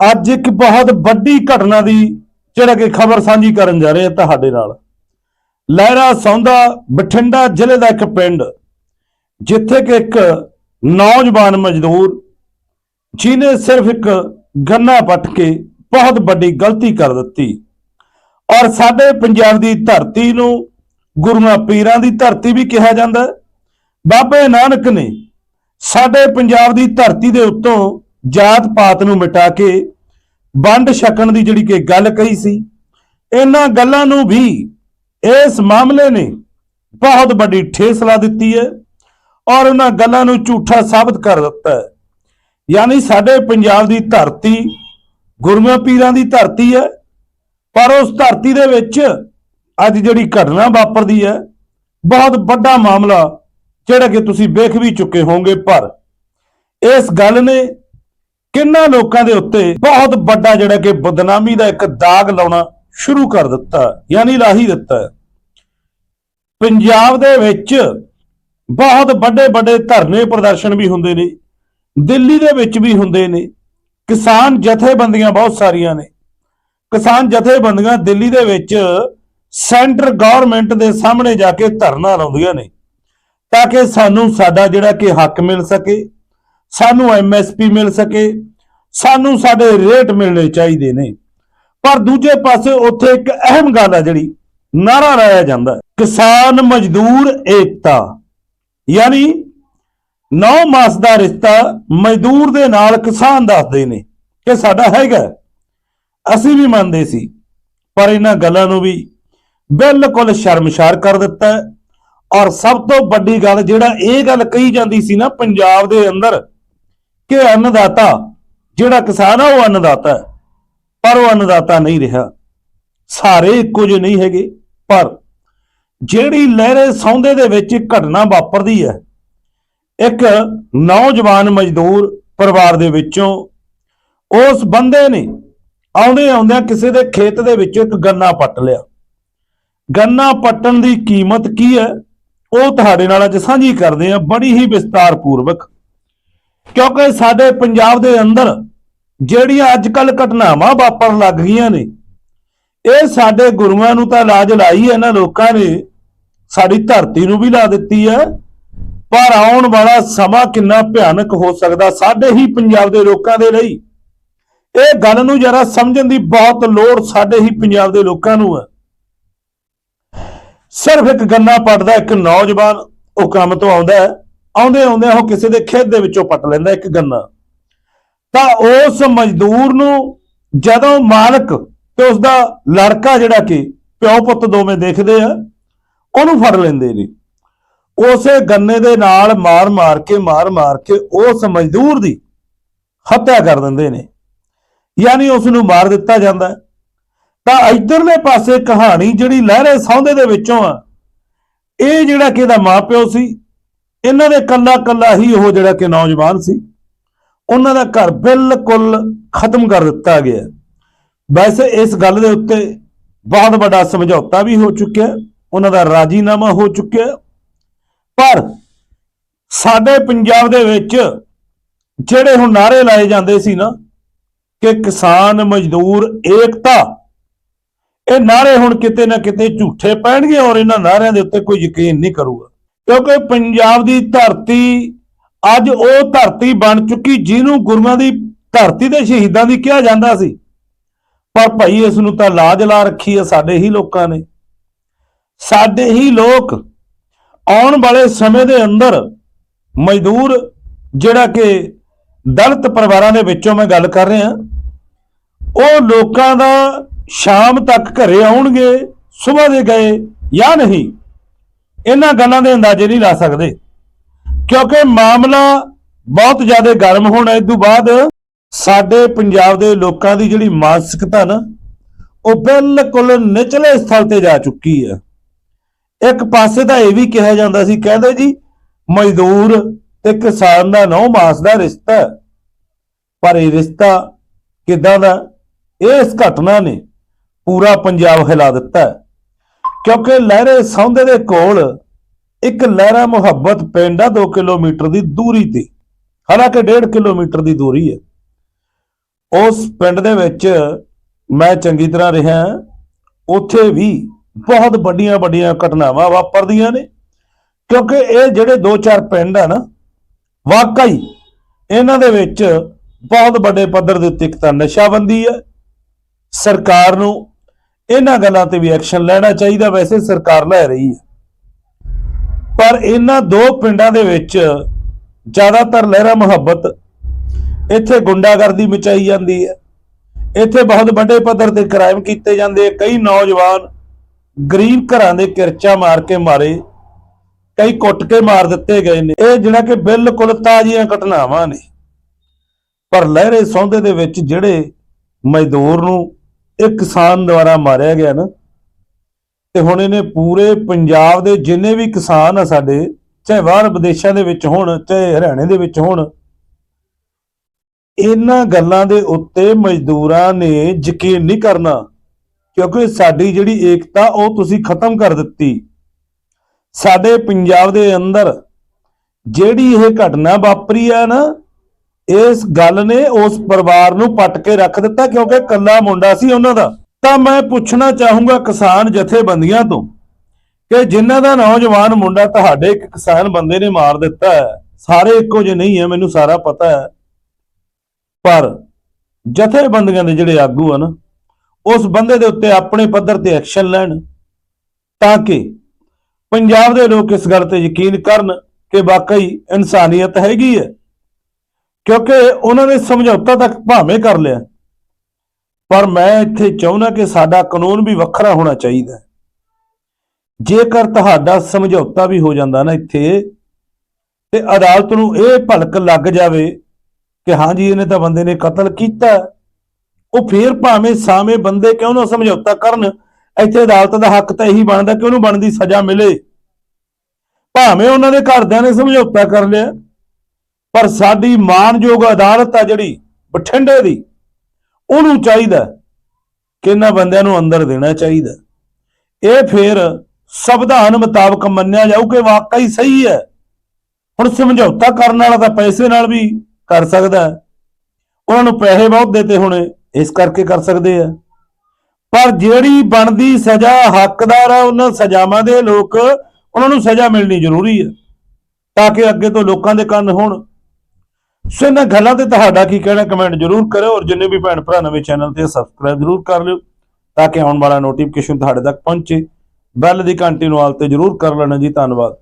ਅੱਜ ਇੱਕ ਬਹੁਤ ਵੱਡੀ ਘਟਨਾ ਦੀ ਜਿਹੜਾ ਕਿ ਖਬਰ ਸਾਂਝੀ ਕਰਨ ਜਾ ਰਹੇ ਹਾਂ ਤੁਹਾਡੇ ਨਾਲ। ਲਹਿਰਾ ਸੌਂਦਾ ਬਠਿੰਡਾ ਜ਼ਿਲ੍ਹੇ ਦਾ ਇੱਕ ਪਿੰਡ, ਜਿੱਥੇ ਕਿ ਇੱਕ ਨੌਜਵਾਨ ਮਜ਼ਦੂਰ, ਜਿਹਨੇ ਸਿਰਫ ਇੱਕ ਗੰਨਾ ਪੱਟ ਕੇ ਬਹੁਤ ਵੱਡੀ ਗਲਤੀ ਕਰ ਦਿੱਤੀ ਔਰ ਸਾਡੇ ਪੰਜਾਬ ਦੀ ਧਰਤੀ ਨੂੰ ਗੁਰੂਆਂ ਪੀਰਾਂ ਦੀ ਧਰਤੀ ਵੀ ਕਿਹਾ ਜਾਂਦਾ ਬਾਬੇ ਨਾਨਕ ਨੇ ਸਾਡੇ ਪੰਜਾਬ ਦੀ ਧਰਤੀ ਦੇ ਉੱਤੋਂ ਜਾਤ ਪਾਤ ਨੂੰ ਮਿਟਾ ਕੇ ਵੰਡ ਛਕਣ ਦੀ ਜਿਹੜੀ ਕਿ ਗੱਲ ਕਹੀ ਸੀ, ਇਹਨਾਂ ਗੱਲਾਂ ਨੂੰ ਵੀ ਇਸ ਮਾਮਲੇ ਨੇ ਬਹੁਤ ਵੱਡੀ ਠੇਸ ਲਾ ਦਿੱਤੀ ਹੈ ਔਰ ਉਹਨਾਂ ਗੱਲਾਂ ਨੂੰ ਝੂਠਾ ਸਾਬਤ ਕਰ ਦਿੱਤਾ ਹੈ। ਯਾਨੀ ਸਾਡੇ ਪੰਜਾਬ ਦੀ ਧਰਤੀ ਗੁਰੂਆਂ ਪੀਰਾਂ ਦੀ ਧਰਤੀ ਹੈ, ਪਰ ਉਸ ਧਰਤੀ ਦੇ ਵਿੱਚ ਅੱਜ ਜਿਹੜੀ ਘਟਨਾ ਵਾਪਰਦੀ ਹੈ, ਬਹੁਤ ਵੱਡਾ ਮਾਮਲਾ ਜਿਹੜਾ ਕਿ ਤੁਸੀਂ ਵੇਖ ਵੀ ਚੁੱਕੇ ਹੋਵੋਗੇ, ਪਰ ਇਸ ਗੱਲ ਨੇ ਕਿੰਨਾ ਲੋਕਾਂ ਦੇ ਉੱਤੇ ਬਹੁਤ ਵੱਡਾ ਜਿਹੜਾ ਕਿ ਬਦਨਾਮੀ ਦਾ ਇੱਕ ਦਾਗ ਲਾਉਣਾ ਸ਼ੁਰੂ ਕਰ ਦਿੱਤਾ, ਯਾਨੀ ਲਾਹੀ ਦਿੱਤਾ। ਪੰਜਾਬ ਦੇ ਵਿੱਚ ਬਹੁਤ ਵੱਡੇ ਵੱਡੇ ਧਰਨੇ ਪ੍ਰਦਰਸ਼ਨ ਵੀ ਹੁੰਦੇ ਨੇ, ਦਿੱਲੀ ਦੇ ਵਿੱਚ ਵੀ ਹੁੰਦੇ ਨੇ, ਕਿਸਾਨ ਜਥੇਬੰਦੀਆਂ ਬਹੁਤ ਸਾਰੀਆਂ ਨੇ। ਕਿਸਾਨ ਜਥੇਬੰਦੀਆਂ ਦਿੱਲੀ ਦੇ ਵਿੱਚ ਸੈਂਟਰ ਗਵਰਨਮੈਂਟ ਦੇ ਸਾਹਮਣੇ ਜਾ ਕੇ ਧਰਨਾ ਲਾਉਂਦੀਆਂ ਨੇ, ਤਾਂ ਕਿ ਸਾਨੂੰ ਸਾਡਾ ਜਿਹੜਾ ਕਿ ਹੱਕ ਮਿਲ ਸਕੇ, ਸਾਨੂੰ ਐਮਐਸਪੀ ਮਿਲ ਸਕੇ ਸਾਨੂੰ ਸਾਡੇ ਰੇਟ ਮਿਲਣੇ ਚਾਹੀਦੇ ਨੇ। ਪਰ ਦੂਜੇ ਪਾਸੇ ਉੱਥੇ ਇੱਕ ਅਹਿਮ ਗੱਲ ਹੈ ਜਿਹੜੀ, ਨਾਰਾ ਲਾਇਆ ਜਾਂਦਾ। ਕਿਸਾਨ ਮਜ਼ਦੂਰ ਏਕਤਾ। ਯਾਨੀ 9 ਮਾਸ ਦਾ ਰਿਸ਼ਤਾ ਮਜ਼ਦੂਰ ਦੇ ਨਾਲ ਕਿਸਾਨ ਦੱਸਦੇ ਨੇ ਕਿ ਸਾਡਾ ਹੈਗਾ। ਅਸੀਂ ਵੀ ਮੰਨਦੇ ਸੀ। ਪਰ ਇਹਨਾਂ ਗੱਲਾਂ ਨੂੰ ਵੀ ਬਿਲਕੁਲ ਸ਼ਰਮਸ਼ਾਰ ਕਰ ਦਿੱਤਾ। ਔਰ ਸਭ ਤੋਂ ਵੱਡੀ ਗੱਲ ਜਿਹੜਾ ਇਹ ਗੱਲ ਕਹੀ ਜਾਂਦੀ ਸੀ ਨਾ ਪੰਜਾਬ ਦੇ ਅੰਦਰ ਕਿ ਅੰਨਦਾਤਾ ਜਿਹੜਾ ਕਿਸਾਨ ਆ, ਉਹ ਅੰਨਦਾਤਾ ਹੈ। ਪਰ ਉਹ ਅੰਨਦਾਤਾ ਨਹੀਂ ਰਿਹਾ। ਸਾਰੇ ਇੱਕੋ ਜਿਹੇ ਨਹੀਂ ਹੈਗੇ। ਪਰ ਜਿਹੜੀ ਲਹਿਰੇ ਸੌਂਦੇ ਦੇ ਵਿੱਚ ਘਟਨਾ ਵਾਪਰਦੀ ਹੈ, ਇੱਕ ਨੌਜਵਾਨ ਮਜ਼ਦੂਰ ਪਰਿਵਾਰ ਦੇ ਵਿੱਚੋਂ, ਉਸ ਬੰਦੇ ਨੇ ਆਉਂਦੇ ਆਉਂਦਿਆਂ ਕਿਸੇ ਦੇ ਖੇਤ ਦੇ ਵਿੱਚੋਂ ਇੱਕ ਗੰਨਾ ਪੱਟ ਲਿਆ। ਗੰਨਾ ਪੱਟਣ ਦੀ ਕੀਮਤ ਕੀ ਹੈ, ਉਹ ਤੁਹਾਡੇ ਨਾਲ ਅੱਜ ਸਾਂਝੀ ਕਰਦੇ ਆ ਬੜੀ ਹੀ ਵਿਸਤਾਰ ਪੂਰਵਕ ਕਿਉਂਕਿ ਸਾਡੇ ਪੰਜਾਬ ਦੇ ਅੰਦਰ ਜਿਹੜੀਆਂ ਅੱਜ ਕੱਲ ਘਟਨਾਵਾਂ ਵਾਪਰਨ ਲੱਗ ਗਈਆਂ ਨੇ, ਇਹ ਸਾਡੇ ਗੁਰੂਆਂ ਨੂੰ ਤਾਂ ਲਾਜ ਲਾਈ ਹੈ, ਇਹਨਾਂ ਲੋਕਾਂ ਨੇ ਸਾਡੀ ਧਰਤੀ ਨੂੰ ਵੀ ਲਾ ਦਿੱਤੀ ਹੈ, ਪਰ ਆਉਣ ਵਾਲਾ ਸਮਾਂ ਕਿੰਨਾ ਭਿਆਨਕ ਹੋ ਸਕਦਾ ਸਾਡੇ ਹੀ ਪੰਜਾਬ ਦੇ ਲੋਕਾਂ ਦੇ ਲਈ। ਇਹ ਗੱਲ ਨੂੰ ਜਰਾ ਸਮਝਣ ਦੀ ਬਹੁਤ ਲੋੜ ਸਾਡੇ ਹੀ ਪੰਜਾਬ ਦੇ ਲੋਕਾਂ ਨੂੰ ਹੈ। ਸਿਰਫ ਇੱਕ ਗੰਨਾ ਪੱਟਦਾ ਇੱਕ ਨੌਜਵਾਨ ਉਹ ਕੰਮ ਤੋਂ ਆਉਂਦਾ ਹੈ। ਆਉਂਦੇ ਆਉਂਦੇ ਉਹ ਕਿਸੇ ਦੇ ਖੇਤ ਦੇ ਵਿੱਚੋਂ ਪੱਟ ਲੈਂਦਾ ਇੱਕ ਗੰਨਾ। ਤਾਂ ਉਸ ਮਜ਼ਦੂਰ ਨੂੰ ਜਦੋਂ ਮਾਲਕ ਤੇ ਉਸ ਦਾ ਲੜਕਾ ਜਿਹੜਾ ਕਿ ਪਿਓ ਪੁੱਤ ਦੋਵੇਂ ਦੇਖਦੇ ਆ, ਉਹਨੂੰ ਫੜ ਲੈਂਦੇ ਨੇ। ਉਸੇ ਗੰਨੇ ਦੇ ਨਾਲ ਮਾਰ ਮਾਰ ਕੇ ਮਾਰ ਮਾਰ ਕੇ ਉਸ ਮਜ਼ਦੂਰ ਦੀ ਹੱਤਿਆ ਕਰ ਦਿੰਦੇ ਨੇ। ਯਾਨੀ ਉਸ ਨੂੰ ਮਾਰ ਦਿੱਤਾ ਜਾਂਦਾ। ਤਾਂ ਇਧਰਲੇ ਪਾਸੇ ਕਹਾਣੀ ਜਿਹੜੀ ਲਹਿਰੇ ਸੌਂਦੇ ਦੇ ਵਿੱਚੋਂ ਆ, ਇਹ ਜਿਹੜਾ ਕਿ ਇਹਦਾ ਮਾਪਿਓ ਸੀ ਇਹਨਾਂ ਦੇ ਕੱਲਾ ਕੱਲਾ ਹੀ ਉਹ ਜਿਹੜਾ ਕਿ ਨੌਜਵਾਨ ਸੀ, ਉਹਨਾਂ ਦਾ ਘਰ ਬਿਲਕੁਲ ਖਤਮ ਕਰ ਦਿੱਤਾ ਗਿਆ। ਵੈਸੇ ਇਸ ਗੱਲ ਦੇ ਉੱਤੇ ਬਹੁਤ ਵੱਡਾ ਸਮਝੌਤਾ ਵੀ ਹੋ ਚੁੱਕਿਆ, ਉਹਨਾਂ ਦਾ ਰਾਜੀਨਾਮਾ ਹੋ ਚੁੱਕਿਆ, ਪਰ ਸਾਡੇ ਪੰਜਾਬ ਦੇ ਵਿੱਚ ਜਿਹੜੇ ਹੁਣ ਨਾਰੇ ਲਾਏ ਜਾਂਦੇ ਸੀ ਨਾ ਕਿ ਕਿਸਾਨ ਮਜ਼ਦੂਰ ਏਕਤਾ, ਇਹ ਨਾਰੇ ਹੁਣ ਕਿਤੇ ਨਾ ਕਿਤੇ ਝੂਠੇ ਪੈਣਗੇ ਔਰ ਇਹਨਾਂ ਨਾਰਿਆਂ ਦੇ ਉੱਤੇ ਕੋਈ ਯਕੀਨ ਨਹੀਂ ਕਰੂਗਾ। ਕਿਉਂਕਿ ਪੰਜਾਬ ਦੀ ਧਰਤੀ ਅੱਜ ਉਹ ਧਰਤੀ ਬਣ ਚੁੱਕੀ ਜਿਹਨੂੰ ਗੁਰੂਆਂ ਦੀ ਧਰਤੀ ਦੇ ਸ਼ਹੀਦਾਂ ਦੀ ਕਿਹਾ ਜਾਂਦਾ ਸੀ। ਪਰ ਭਾਈ ਇਸ ਨੂੰ ਤਾਂ ਲਾਜ ਲਾ ਰੱਖੀ ਹੈ ਸਾਡੇ ਹੀ ਲੋਕਾਂ ਨੇ। ਸਾਡੇ ਹੀ ਲੋਕ ਆਉਣ ਵਾਲੇ ਸਮੇਂ ਦੇ ਅੰਦਰ ਮਜ਼ਦੂਰ ਜਿਹੜਾ ਕਿ ਦਲਿਤ ਪਰਿਵਾਰਾਂ ਦੇ ਵਿੱਚੋਂ ਮੈਂ ਗੱਲ ਕਰ ਰਿਹਾ, ਉਹ ਲੋਕਾਂ ਦਾ ਸ਼ਾਮ ਤੱਕ ਘਰੇ ਆਉਣਗੇ ਸਵੇਰ ਦੇ ਗਏ ਜਾਂ ਨਹੀਂ। ਇਹਨਾਂ ਗੱਲਾਂ ਦੇ ਅੰਦਾਜ਼ੇ ਨਹੀਂ ਲਾ ਸਕਦੇ। ਕਿਉਂਕਿ ਮਾਮਲਾ ਬਹੁਤ ਜ਼ਿਆਦਾ ਗਰਮ ਹੋਣਾ ਇਸ ਤੋਂ ਬਾਅਦ ਸਾਡੇ ਪੰਜਾਬ ਦੇ ਲੋਕਾਂ ਦੀ ਜਿਹੜੀ ਮਾਨਸਿਕਤਾ ਨਾ, ਉਹ ਬਿਲਕੁਲ ਨਿਚਲੇ ਸਥਲ ਤੇ ਜਾ ਚੁੱਕੀ ਹੈ। ਇੱਕ ਪਾਸੇ ਤਾਂ ਇਹ ਵੀ ਕਿਹਾ ਜਾਂਦਾ ਸੀ, ਕਹਿੰਦੇ ਜੀ, ਮਜ਼ਦੂਰ ਤੇ ਕਿਸਾਨ ਦਾ ਨੌ ਮਾਸ ਦਾ ਰਿਸ਼ਤਾ ਪਰ ਇਹ ਰਿਸ਼ਤਾ ਕਿਦਾਂ ਦਾ? ਇਸ ਘਟਨਾ ਨੇ ਪੂਰਾ ਪੰਜਾਬ ਹਿਲਾ ਦਿੱਤਾ ਹੈ। ਕਿਉਂਕਿ ਲਹਿਰੇ ਸੌਂਦੇ ਦੇ ਕੋਲ ਇੱਕ ਲਹਿਰਾ ਮੁਹੱਬਤ ਪਿੰਡ ਆ 2 ਕਿਲੋਮੀਟਰ ਦੀ ਦੂਰੀ ਤੇ, ਹਾਲਾਂਕਿ 1.5 ਕਿਲੋਮੀਟਰ ਦੀ ਦੂਰੀ ਹੈ। ਉਸ ਪਿੰਡ ਦੇ ਵਿੱਚ ਮੈਂ ਚੰਗੀ ਤਰ੍ਹਾਂ ਰਿਹਾ, ਉੱਥੇ ਵੀ ਬਹੁਤ ਵੱਡੀਆਂ ਵੱਡੀਆਂ ਘਟਨਾਵਾਂ ਵਾਪਰਦੀਆਂ ਨੇ, ਕਿਉਂਕਿ ਇਹ ਜਿਹੜੇ ਦੋ ਚਾਰ ਪਿੰਡ ਆ ਨਾ, ਵਾਕਈ ਇਹਨਾਂ ਦੇ ਵਿੱਚ ਬਹੁਤ ਵੱਡੇ ਪੱਧਰ ਦੇ ਉੱਤੇ ਇੱਕ ਤਾਂ ਨਸ਼ਾਬੰਦੀ ਹੈ, ਸਰਕਾਰ ਨੂੰ ਇਹਨਾਂ ਗੱਲਾਂ ਤੇ ਵੀ ਐਕਸ਼ਨ ਲੈਣਾ ਚਾਹੀਦਾ, ਵੈਸੇ ਸਰਕਾਰ ਲੈ ਰਹੀ ਹੈ। ਪਰ ਇਹਨਾਂ ਦੋ ਪਿੰਡਾਂ ਦੇ ਵਿੱਚ ਜ਼ਿਆਦਾਤਰ ਲਹਿਰਾ ਮੁਹੱਬਤ, ਇੱਥੇ ਗੁੰਡਾਗਰਦੀ ਮਚਾਈ ਜਾਂਦੀ ਹੈ। ਇੱਥੇ ਬਹੁਤ ਵੱਡੇ ਪੱਧਰ ਤੇ ਕ੍ਰਾਈਮ ਕੀਤੇ ਜਾਂਦੇ ਕਈ ਨੌਜਵਾਨ ਗਰੀਬ ਘਰਾਂ ਦੇ ਕਿਰਚਾ ਮਾਰ ਕੇ ਮਾਰੇ, ਕਈ ਕੁੱਟ ਕੇ ਮਾਰ ਦਿੱਤੇ ਗਏ ਨੇ। ਇਹ ਜਿਹੜਾ ਕਿ ਬਿਲਕੁਲ ਤਾਜ਼ੀਆਂ ਘਟਨਾਵਾਂ ਨੇ। ਪਰ ਲਹਿਰੇ ਸੌਂਦੇ ਦੇ ਵਿੱਚ ਜਿਹੜੇ ਮਜ਼ਦੂਰ ਨੂੰ ਇਹ ਕਿਸਾਨ ਦੁਆਰਾ ਮਾਰਿਆ ਗਿਆ ਨਾ, ਤੇ ਹੁਣ ਇਹਨੇ ਪੂਰੇ ਪੰਜਾਬ ਦੇ ਜਿੰਨੇ ਵੀ ਕਿਸਾਨ ਆ ਸਾਡੇ, ਚਾਹੇ ਬਾਹਰ ਵਿਦੇਸ਼ਾਂ ਦੇ ਵਿੱਚ ਹੋਣ, ਚਾਹੇ ਹਰਿਆਣੇ ਦੇ ਵਿੱਚ ਹੋਣ, ਇਹਨਾਂ ਗੱਲਾਂ ਦੇ ਉੱਤੇ ਮਜ਼ਦੂਰਾਂ ਨੇ ਯਕੀਨ ਨਹੀਂ ਕਰਨਾ, ਕਿਉਂਕਿ ਸਾਡੀ ਜਿਹੜੀ ਏਕਤਾ, ਉਹ ਤੁਸੀਂ ਖਤਮ ਕਰ ਦਿੱਤੀ। ਸਾਡੇ ਪੰਜਾਬ ਦੇ ਅੰਦਰ ਜਿਹੜੀ ਇਹ ਘਟਨਾ ਵਾਪਰੀ ਆ ਨਾ ਇਸ ਗੱਲ ਨੇ ਉਸ ਪਰਿਵਾਰ ਨੂੰ ਪੱਟ ਕੇ ਰੱਖ ਦਿੱਤਾ ਕਿਉਂਕਿ ਕੱਲਾ ਮੁੰਡਾ ਸੀ ਉਹਨਾਂ ਦਾ। ਤਾਂ ਮੈਂ ਪੁੱਛਣਾ ਚਾਹੂੰਗਾ ਕਿਸਾਨ ਜਥੇਬੰਦੀਆਂ ਤੋਂ ਕਿ ਜਿਨ੍ਹਾਂ ਦਾ ਨੌਜਵਾਨ ਮੁੰਡਾ ਤੁਹਾਡੇ ਇੱਕ ਕਿਸਾਨ ਬੰਦੇ ਨੇ ਮਾਰ ਦਿੱਤਾ ਹੈ, ਸਾਰੇ ਇੱਕੋ ਜਿਹੇ ਨਹੀਂ ਹੈ, ਮੈਨੂੰ ਸਾਰਾ ਪਤਾ ਹੈ। ਪਰ ਜਥੇਬੰਦੀਆਂ ਦੇ ਜਿਹੜੇ ਆਗੂ ਹਨ ਉਸ ਬੰਦੇ ਦੇ ਉੱਤੇ ਆਪਣੇ ਪੱਧਰ ਤੇ ਐਕਸ਼ਨ ਲੈਣ ਤਾਂ ਕਿ ਪੰਜਾਬ ਦੇ ਲੋਕ ਇਸ ਗੱਲ ਤੇ ਯਕੀਨ ਕਰਨ ਕਿ ਵਾਕਈ ਇਨਸਾਨੀਅਤ ਹੈਗੀ ਹੈ। ਕਿਉਂਕਿ ਉਹਨਾਂ ਨੇ ਸਮਝੌਤਾ ਤੱਕ ਭਾਵੇਂ ਕਰ ਲਿਆ। ਪਰ ਮੈਂ ਇੱਥੇ ਚਾਹੁੰਦਾ ਕਿ ਸਾਡਾ ਕਾਨੂੰਨ ਵੀ ਵੱਖਰਾ ਹੋਣਾ ਚਾਹੀਦਾ ਜੇਕਰ ਤੁਹਾਡਾ ਸਮਝੌਤਾ ਵੀ ਹੋ ਜਾਂਦਾ ਨਾ ਇੱਥੇ ਤੇ ਅਦਾਲਤ ਨੂੰ ਇਹ ਭਲਕ ਲੱਗ ਜਾਵੇ ਕਿ ਹਾਂਜੀ ਇਹਨੇ ਤਾਂ ਬੰਦੇ ਨੇ ਕਤਲ ਕੀਤਾ। ਉਹ ਫੇਰ ਭਾਵੇਂ ਸਾਵੇਂ ਬੰਦੇ ਕਿਉਂ ਨਾ ਸਮਝੌਤਾ ਕਰਨ, ਇੱਥੇ ਅਦਾਲਤ ਦਾ ਹੱਕ ਤਾਂ ਇਹੀ ਬਣਦਾ ਕਿ ਉਹਨੂੰ ਬਣਦੀ ਸਜ਼ਾ ਮਿਲੇ। ਭਾਵੇਂ ਉਹਨਾਂ ਦੇ ਘਰਦਿਆਂ ਨੇ ਸਮਝੌਤਾ ਕਰ ਲਿਆ। ਪਰ ਸਾਡੀ ਮਾਨਯੋਗ ਅਦਾਲਤ ਆ ਜਿਹੜੀ ਬਠਿੰਡੇ ਦੀ, ਉਹਨੂੰ ਚਾਹੀਦਾ ਕਿ ਇਹਨਾਂ ਬੰਦਿਆਂ ਨੂੰ ਅੰਦਰ ਦੇਣਾ ਚਾਹੀਦਾ ਇਹ ਫਿਰ ਸੰਵਿਧਾਨ ਮੁਤਾਬਕ ਮੰਨਿਆ ਜਾਊ ਕਿ ਵਾਕਈ ਸਹੀ ਹੈ। ਹੁਣ ਸਮਝੌਤਾ ਕਰਨ ਵਾਲਾ ਤਾਂ ਪੈਸੇ ਨਾਲ ਵੀ ਕਰ ਸਕਦਾ ਉਹਨਾਂ ਨੂੰ ਪੈਸੇ ਬਹੁਤ ਦਿੱਤੇ ਹੋਣੇ, ਇਸ ਕਰਕੇ ਕਰ ਸਕਦੇ ਆ। ਪਰ ਜਿਹੜੀ ਬਣਦੀ ਸਜ਼ਾ ਹੱਕਦਾਰ ਆ, ਉਹਨਾਂ ਸਜ਼ਾਵਾਂ ਦੇ ਲੋਕ, ਉਹਨਾਂ ਨੂੰ ਸਜ਼ਾ ਮਿਲਣੀ ਜ਼ਰੂਰੀ ਹੈ, ਤਾਂ ਕਿ ਅੱਗੇ ਤੋਂ ਲੋਕਾਂ ਦੇ ਕੰਨ ਹੋਣ। ਸੋ ਇਹਨਾਂ ਗੱਲਾਂ ਤੇ ਤੁਹਾਡਾ ਕੀ ਕਹਿਣਾ ਕਮੈਂਟ ਜ਼ਰੂਰ ਕਰਿਓ ਔਰ ਜਿੰਨੇ ਵੀ ਭੈਣ ਭਰਾ ਨਵੇਂ ਚੈਨਲ ਤੇ ਸਬਸਕ੍ਰਾਈਬ ਜ਼ਰੂਰ ਕਰ ਲਿਓ ਤਾਂ ਕਿ ਆਉਣ ਵਾਲਾ ਨੋਟੀਫਿਕੇਸ਼ਨ ਤੁਹਾਡੇ ਤੱਕ ਪਹੁੰਚੇ। ਬੈਲ ਦੀ ਘੰਟੀ ਨੂੰ ਆਲ ਤੇ ਜ਼ਰੂਰ ਕਰ ਲੈਣਾ ਜੀ, ਧੰਨਵਾਦ।